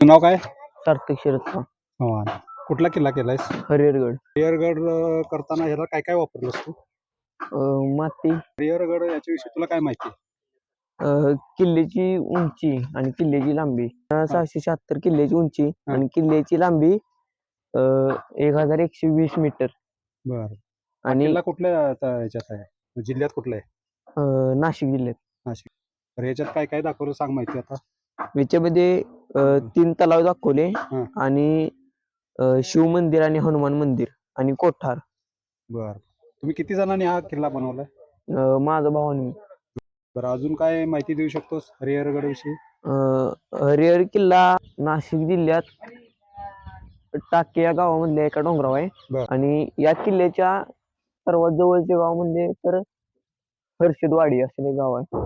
नाव काय? सार्थक शरद चव्हाण कुठला किल्ला केलायस? हरिहरगड. रिअरगड अं, करताना ह्याला काय काय वापरलंस तू? अं, माती. रिअरगड याच्याविषयी तुला काय माहिती? अं, किल्ल्याची उंची आणि किल्ल्याची लांबी. अं, सहाशे शहात्तर किल्ल्याची उंची आणि किल्ल्याची लांबी अं, एक हजार एकशे वीस मीटर. बर. आणि किल्ला कुठल्या आता ह्याच्यात आहे? जिल्ह्यात कुठला आहे? अं, नाशिक जिल्ह्यात. तर ह्याच्यात काय काय दाखवलं सांग माहिती आता. याच्यामध्ये अं, तीन तलाव दाखवले हं. आणि अं, शिव मंदिर आणि हनुमान मंदिर आणि कोठार. बर. तुम्ही किती जणांनी हा किल्ला बनवलाय? अं, माझा भावानी. बरं अजून काय माहिती देऊ शकतोस रिअरगड विषयी? अं, हरिहर किल्ला नाशिक जिल्ह्यात टाके या गावामधल्या एका डोंगरावर आहे. बर. आणि या किल्ल्याच्या सर्वात जवळचे गाव म्हणजे तर हर्षदवाडी असं एक गाव आहे.